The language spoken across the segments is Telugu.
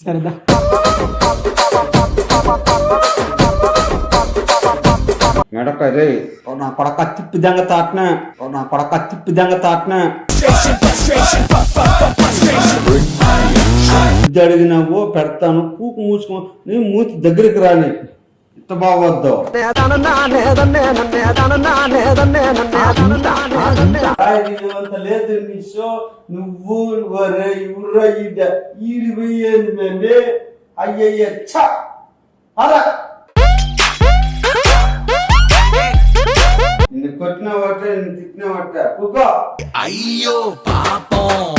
సరేదా. మెడక రే ఓ నా కొడక తిప్పిదంగ తాటిన ఓ నా కొడక తిప్పిదంగ తాటిన ఇది అడిగినావో పెడతాను పూకు మూసుకో నీ మూతి దగ్గరికి రాని. బాగొద్దు అంత లేదు నీ షో నువ్వు వరే మేమే అయ్యయ్య అలా నిన్ను కొట్టిన వాట నిన్ను తిట్టిన వాట కూకో అయ్యో పాపం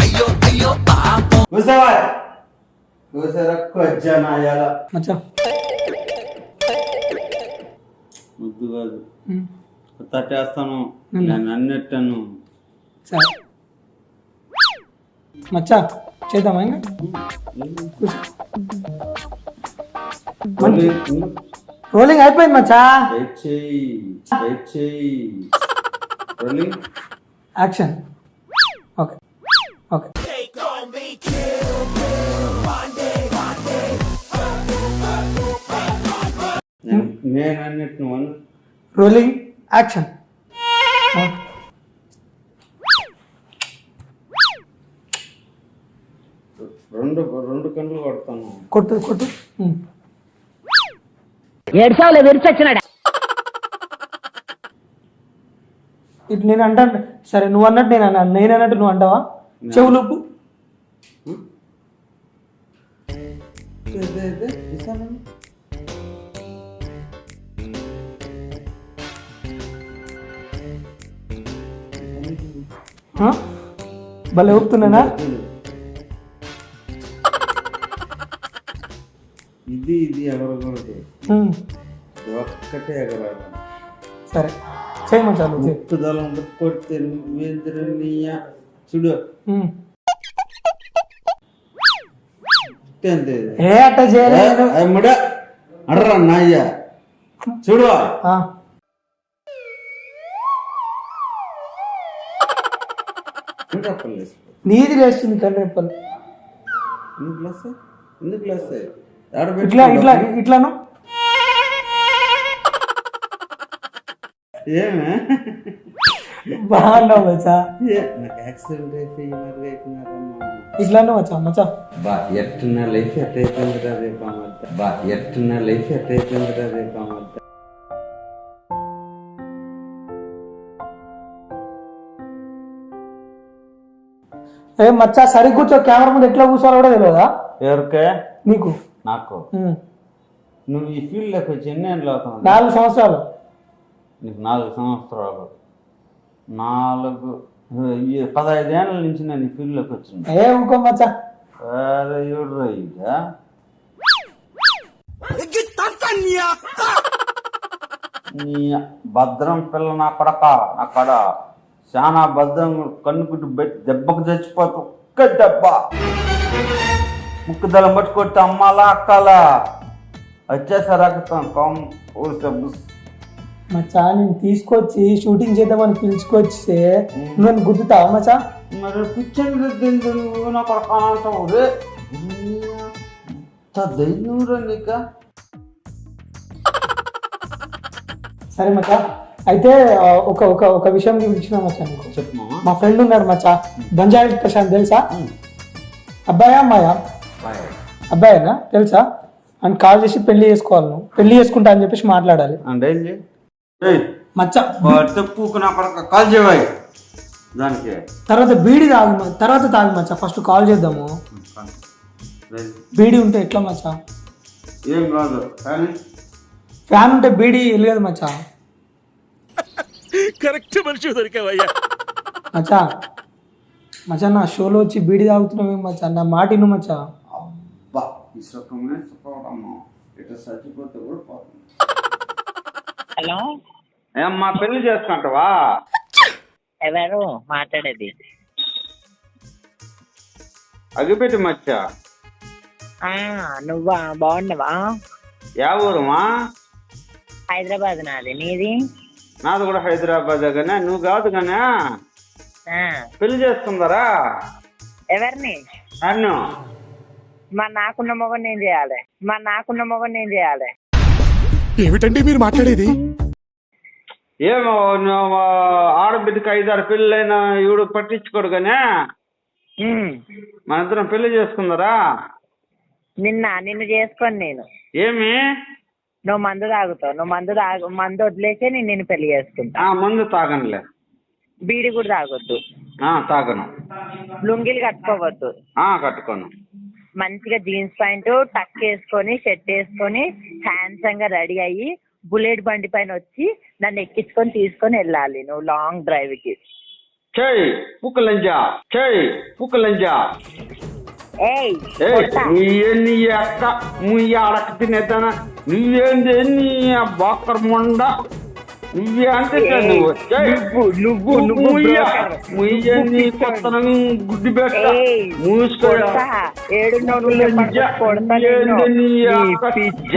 అయ్యో అయ్యో పాపం కొజ్జనాయాల మచ్చా ముద్దు కాదు. తట్టేస్తాను. నేను అన్నట్టను సరే. మచ్చా చేద్దామా ఇంకా. రోలింగ్. అయిపోయింది మచ్చా. రోలింగ్. యాక్షన్. ఓకే. ఓకే. నేను- నేను అన్నట్టు నువ్వు అన్న రోలింగ్ యాక్షన్ రెండు రెండు కళ్ళు కొడతాను కొట్టు కొట్టు. ఏడ్చావులే విరిచొచ్చినాడు ఇటు నేను అంటాను సరే నువ్వు అన్నట్టు నేను అన్నాను నేను అన్నట్టు నువ్వు అంటావా చెవులు ఉప్పు భలే ఊపుతున్నానా? ఇది ఇది ఎగరకూడదు ఒక్కటే ఎగరాలి. సరే. ముక్కుదలం కొడితే నువ్వేంద్రనీయ చూడు. ఏ అట్ట చేయలేదు. ముడ. అడరా నాయ్య. చూడు. ఇంకా పర్లేదు నీది లేస్తుంది తండ్రి రెప్పలు ఎందుకు ఎందుకు ఇట్లా ఇట్లా ఇట్లాను? ఏమే? బాగున్నావు మచ్చా. ఏ, నాకు యాక్సిడెంట్ అయిపోయి మరి అయిపోయినారమ్మా. ఇట్లాను మచ్చా మచ్చా. బా ఎట్టున్న లైఫ్ ఎట్ అయిపోయిందిరా రేపు ఆ మధ్య బా ఎట్టున్న లైఫ్ ఎట్ అయిపోయిందిరా రేపు ఏ మచ్చా సరి కూర్చో కెమెరా ముందు ఎట్లా కూర్చోవాలో కూడా తెలియదా ఎవరికే? నీకు? నాకు. నువ్వు ఈ ఫీల్డ్లోకి వచ్చి ఎన్ని ఏళ్ళు నాలుగు సంవత్సరాలు. నీకు నాలుగు సంవత్సరాలు. నాలుగు పదహైదు ఏళ్ళ నుంచి నేను ఈ ఫీల్డ్లోకి వచ్చింది ఏ ఊకో మచ్చా? అరే చూడరా ఇక నీ భద్రం పిల్ల నా కొడక నా కడ. చాలా భద్రం కన్నుకుట్టు పెట్టి దెబ్బకు చచ్చిపోతూ ఒక్క దెబ్బ. ముక్కు దళం పట్టి కొట్టి అమ్మాలా అక్కాలా? వచ్చేసారు రక్తం. బుస్. మచ్చా నేను తీసుకొచ్చి షూటింగ్ చేద్దామని పిలుచుకొస్తే నువ్వు గుద్దుతావా మచ్చా మరి కూర్చొని తింది నువ్వు నా కొడక అని అంటావు రే. ఇంత ధైర్యం రా నీక. సరే మచ్చా అయితే ఒక ఒక ఒక విషయం పిలిచిన మచ్చా నీకు? మా ఫ్రెండ్ ఉన్నాడు మచ్చా బంజారా ప్రశాంత్ తెలుసా? అబ్బాయా అమ్మాయా? బాయ్ అబ్బాయేనా? తెలుసా? అని కాల్ చేసి పెళ్ళి చేసుకోవాలి నువ్వు. పెళ్ళి చేసుకుంటా అని చెప్పేసి మాట్లాడాలి. అంటే మచ్చా. కాల్ దానికి. తర్వాత బీడి తాగు తర్వాత తాగు మచ్చా. ఫస్ట్ కాల్ చేద్దాము. బీడి ఉంటే ఎట్లా మచ్చా? ఏం కాదు ఫ్యాన్ ఉంటే బీడి వెళ్ళదు మచ్చా. కరెక్ట్ మనిషి దొరికావయ్యా. మచ్చా మచ్చా నా షోలో వచ్చి బీడి తాగుతున్నావు మచ్చా? నా మాట ఇను మచ్చా. అబ్బా ఇట్లా చచ్చిపోతే కూడా పోతుంది. హలో? ఏమ్మా పెళ్ళి చేసుకుంటావా? ఎవరు? మాట్లాడేది. అగిపెట్టి మచ్చ. ఆ, నువ్వా? బాగున్నావా? యా ఊరుమా హైదరాబాద్ నాది. నీది? నాది కూడా హైదరాబాద్ కానీ నువ్వు కాదు కానీ ఆ, పెళ్ళి చేసుకుందరా? ఎవరిని? అన్ను మరి నాకున్న మొగని నేను చేయాలి. మరి నాకున్న మొగని నేను చేయాలి. ఏమిటండి మీరు మాట్లాడేది? ఏమో నువ్వు ఆడబిడ్డకి ఐదారు పెళ్ళైనా ఈవిడ పట్టించుకోడు కానీ ఉమ్. మన ఇద్దరం పెళ్ళి చేసుకుందరా? నిన్న నిన్ను చేసుకొని నేను. ఏమి? నువ్వు మందు తాగుతావు. నువ్వు మందు తాగు మందు వదిలేసే నేను నిన్ను పెళ్ళి చేసుకుంటా. ఆ మందు తాగనులే. బీడి కూడా తాగొద్దు. ఆ తాగను. లుంగిలు కట్టుకోవద్దు. ఆ కట్టుకోను. మంచిగా జీన్స్ ప్యాంట్ టక్ వేసుకొని షర్ట్ వేసుకొని హ్యాండ్సమ్గా రెడీ అయ్యి బుల్లెట్ బండి పైన వచ్చి నన్ను ఎక్కించుకొని తీసుకొని వెళ్ళాలి నువ్వు లాంగ్ డ్రైవ్కి చెయ్ పుక్కలంజా చెయ్ పుక్కలంజా ఏయ్ ఏయ్ కొడతా. నువ్వేంది ఈ అక్క నువ్వు అడక తినేద్దానా నువ్వేంది నీ బాకర్ మొండ నువ్వే అంటే నువ్వు. నువ్వు నువ్వు ముయ్య. నువ్వు కొత్తనం గుడ్డి పెట్ట ఏయ్, మూసుకో కొడతా. ఏడున్నావు నువ్వు చెప్పండి, కొడతా నిన్ను. నీ పిచ్చి.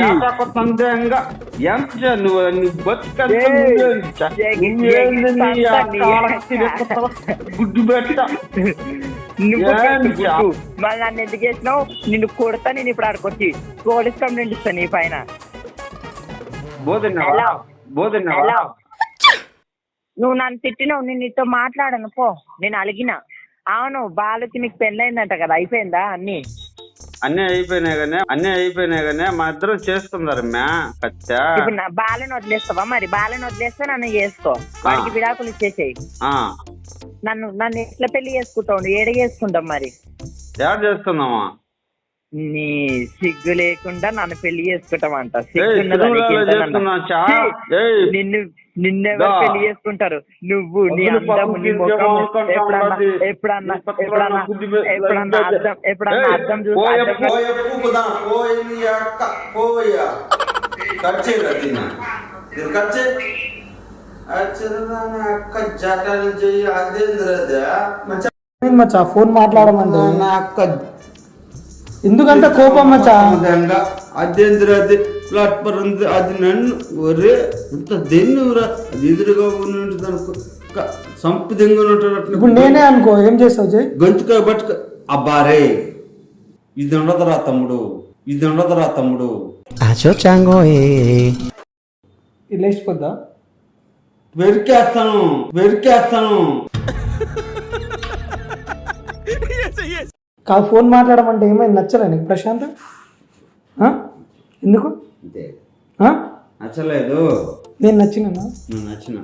ఎంత నువ్వు నీ బతుకంత నీ నీ గుడ్డి పెట్ట నువ్వు. మళ్ళీ నన్ను ఎందుకు చేసినావు? నిన్ను కొడతా నేను ఇప్పుడు ఆడుకొచ్చి పోలీస్ కంప్లైంట్ ఇస్తాను నీ పైన. బోధనవా హలో. నువ్వు నన్ను తిట్టినావు నేను నీతో మాట్లాడను పో. నేను అలిగిన. అవును బాలుకి నీకు పెళ్ళైందంట కదా అయిపోయిందా అన్ని? అన్నీ అయిపోయినాయి కానీ అన్నీ అయిపోయినాయి కానీ మా ఇద్దరం చేసుకుందారు మ్యా. కచ్చా. ఇప్పుడు నా బాలను వదిలేస్తావా మరి? బాలను వదిలేస్తే నన్ను చేసుకో. వాడికి విడాకులు ఇచ్చేసేయి. ఆ. నన్ను నన్ను ఎట్లా పెళ్ళి చేసుకుంటావు? ఏడ చేసుకుంటాం మరి? ఏడ చేస్తున్నావా? నీ సిగ్గు లేకుండా నన్ను పెళ్ళి చేసుకుంటామంట ఏయ్, సిగ్గున్నదా నీకు తిరుమలలో ఇంతనన్నా? చేసుకున్నాం చా. ఛీ! ఏయ్. నిన్ను నిన్నెవరు. పెళ్ళి చేసుకుంటారు? నువ్వు నీ అందము ముఖము ఎప్పుడన్నా అర్థం ఎప్పుడన్నా అర్థం మచ్చా. ఫోన్ మాట్లాడమంటే నా అక్క. ఎందుకంత కోపం మచ్చా? దెంగ, అదేందిరది? ప్లాట్ఫార్ ఉంది అది నన్ను ఒరే ఇంత దెన్నురా. అది ఎదురుగా ఉన్నట్టు అనుకో సంపు దెంగున్నట్టు ఇప్పుడు నేనే అనుకో ఏం చేస్తావు జై? గొంతుక పట్టుక అబ్బారే ఇది ఉండదురా తమ్ముడు ఇది ఉండదురా తమ్ముడు. ఇది లేచిపోద్దా వెరికేస్తాను వెరికేస్తాను. కాదు ఫోన్ మాట్లాడమంటే ఏమైంది? నచ్చలే నీకు ప్రశాంత్? ఆ? ఎందుకు? అంతే? నచ్చలేదు. నేను నచ్చినా నువ్వు నచ్చిన.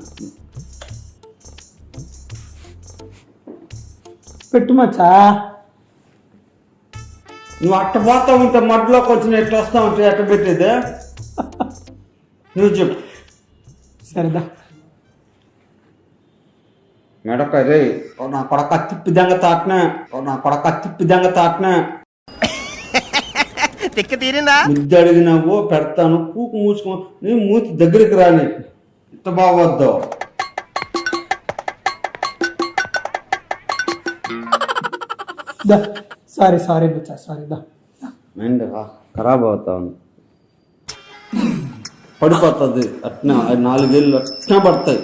పెట్టు మచ్చా. నువ్వు అట్ట పోతా ఉంటే మడ్లోకి వచ్చిన ఎట్లా వస్తా ఉంటే ఎట్ట పెట్టేదే? నువ్వు చెప్పు. సరేదా. మెడక రే ఓ నా కొడక తిప్పిదంగ తాటినా ఓ నా కొడక తిప్పిదంగ తాటినా తిక్క తీరిందా? ముద్దు అడిగినావు పెడతాను పూకు మూసుకో నీ మూతి దగ్గరికి రాని ఇంత బాగొద్దు దా సారీ సారీ మచ్చా సారీ దా. మైండ్ ఖరాబ్ అవుతా ఉంది పడిపోతుంది అట్నే అది నాలుగేళ్ళు అట్నే పడతాయి.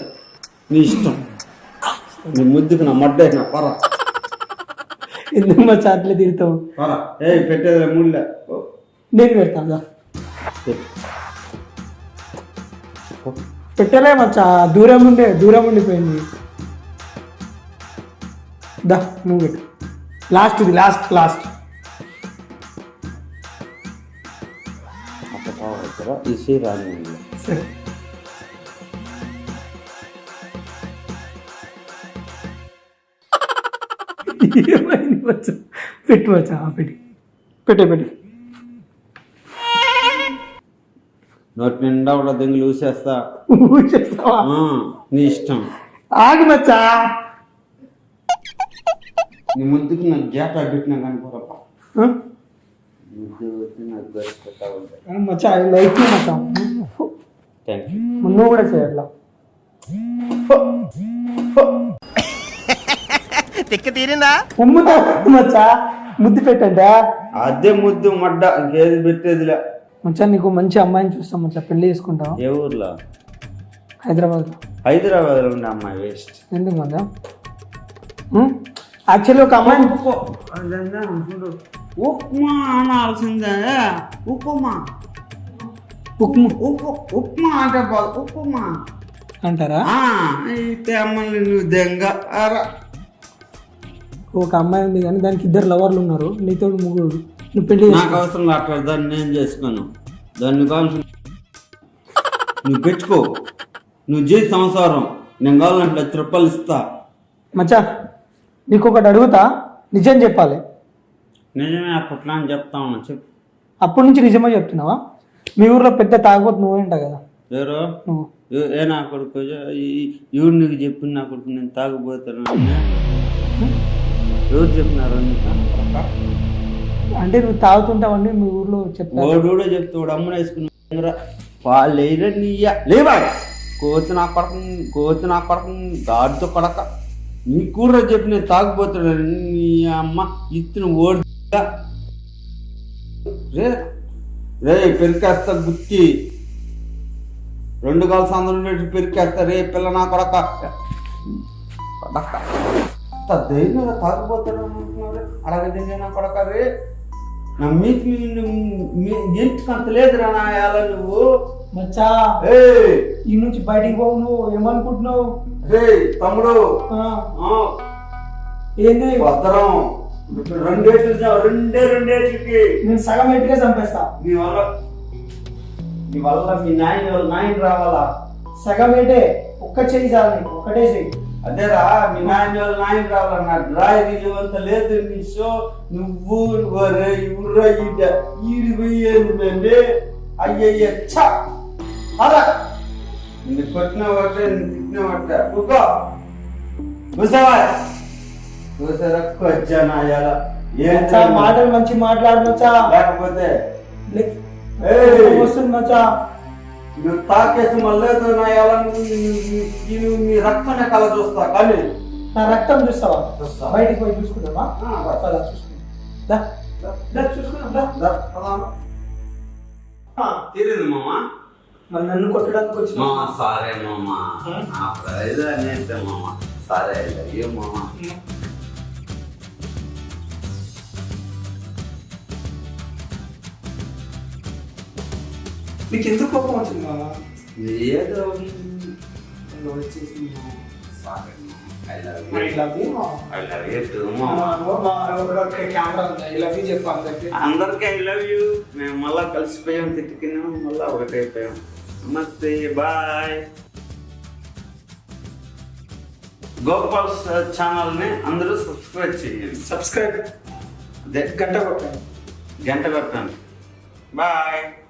నీ ఇష్టం. నీ ముద్దుకు నా మడ్డ నా పర. ఎందుకు మచ్చా అట్లే తిరుగుతావు పర. ఏ పెట్టేది ముళ్ళే నేను పెడతాను దా పెట్టలే మచ్చా దూరం ఉండే దూరం ఉండిపోయింది. దా నువ్వు పెట్టు. లాస్ట్ ఇది లాస్ట్ లాస్ట్ రాని సరే. ఏమైంది పెట్టు మచ్చా పెట్టి. పెట్టే పెట్టి. నోటి నిండా కూడా దెంగులు ఊసేస్తా నీ ఇష్టం. ఆగు మచ్చా. నీ ముద్దుకు నాకు గ్యాప్ పెట్టినా కానీ మచ్చా థ్యాంక్ యూ నువ్వు కూడా చేయట్లా. తిక్క తీరిందా? ఉమ్ముతా మచ్చా. ముద్దు పెట్టండి? అదే ముద్దు మడ్డ ఇంకేది పెట్టేదిలే. మచ్చా నీకు మంచి అమ్మాయిని చూస్తాం మచ్చా పెళ్ళి చేసుకుంటావు ఏ ఊర్లో? హైదరాబాద్లో. హైదరాబాద్లో ఉండే అమ్మాయి వేస్ట్. ఎందుకు మచ్చా యాక్చువల్లీ ఒక అమ్మాయి ఉప్మా అనాల్సిందే. ఉప్మా. ఉప్పు ఉప్మా అంటే బాగా ఉప్పుమా అంటారా? ఆ, అయితే అమ్మని నువ్వు దెంగ. అరా. ఒక అమ్మాయి ఉంది కానీ దానికి ఇద్దరు లవర్లు ఉన్నారు. నీతో ముగ్గురు నువ్వు పెళ్ళి నాకు. అవసరం అట్లా దాన్ని నేను చేసుకోను దాన్ని కావాల్సిన నువ్వు పెట్టుకో. నువ్వు చేయి సంసారం. నేను కావాలంటే రూపాయలు ఇస్తా. మచ్చా నీకు ఒకటి అడుగుతా నిజం చెప్పాలి. నిజమే అప్పట్లో అని చెప్తా ఉన్నా చెప్పు. అప్పటి నుంచి నిజమే చెప్తున్నావా? మీ ఊర్లో పెద్ద తాగబోతు నువ్వేంట కదా. ఎవరు? నువ్వు. ఏ- నా కొడుకు? ఎవరు నీకు చెప్పి నా కొడుకు? నేను తాగుపోతాను ఎవరు చెప్పినారు? నీకు అంటే నువ్వు తాగుతుంటావని మీ ఊర్లో చెప్తారు. వాడు కూడా చెప్తే వాడు అమ్మని వాళ్ళు లేరా లేవా? కోతి నా కొడక కోతి నా కొడక గాడితో కొడక. నీ కూడా చెప్పి నేను తాగుపోతున్నాను నీ అమ్మ ఇచ్చిన ఓడి రే రే పెరికేస్తా గుత్తి. రెండు కాలు సందరం పెట్టి పెరికేస్తా. రే పిల్ల నా కొడక. కొడక ఇంత ధైర్యంగా తాగుపోతాడు అడగదింగే నా కొడక రే. మీకు ఇంటికి అంత లేదురా నా ఎలా నువ్వు. మచ్చా ఈ నుంచి బయటికి పోవు నువ్వు ఏమనుకుంటున్నావు? తమ్ముడు. ఆ, ఆ, ఏంది? భద్రం. రెండేట్లు రెండే రెండేట్లకి నేను సగం ఎట్టుగా చంపేస్తా. మీ వల్ల మీ వల్ల మీ నాయన నాయన రావాలా? సగం ఏంటే ఒక్క చెయ్యి చాలు నీకు ఒక్కటే చెయ్యి అదేరా మీ నాయన వాళ్ళ నాయన రావాలా నా డ్రాయర్ అంత లేదు నీ షో. నువ్వు వరే ఇవ్వరా ఈడ ఈడి పోయేది మేమే. అయ్యయ్య ఛ! అలా నిన్ను కొట్టిన పట్టే నిన్ను తిట్టిన పట్టే కూకో. కూసావా? కూసారా కొచ్చానా ఎలా ఏం మచ్చా మాటలు మంచి మాట్లాడు మచ్చా. లేకపోతే. వస్తుంది మచ్చా. నువ్వు తాకేసి మళ్ళీ నా ఎలా నేను నీ రక్తమే కల చూస్తా కానీ నా రక్తం చూస్తావా? చూస్తా. బయటికి పోయి? ఆ, తీరింది మామా? మరి నన్ను కొట్టడానికి వచ్చిన మామ సారే మామ. మామ. సరే అయ్యో మామ? నీకు ఎందుకు కోపం వచ్చింది మామ? ఏదో వచ్చేసి అందరికి. ఐ లవ్ యూ మేము మళ్ళా కలిసిపోయాం తిట్టుకున్నాం మళ్ళా ఒకటైపోయాం. నమస్తే బాయ్. గోపాల్ సార్ ఛానల్ని అందరూ సబ్స్క్రైబ్ చేయండి. సబ్స్క్రైబ్ గంట కొట్టండి. గంట కొట్టండి. బాయ్.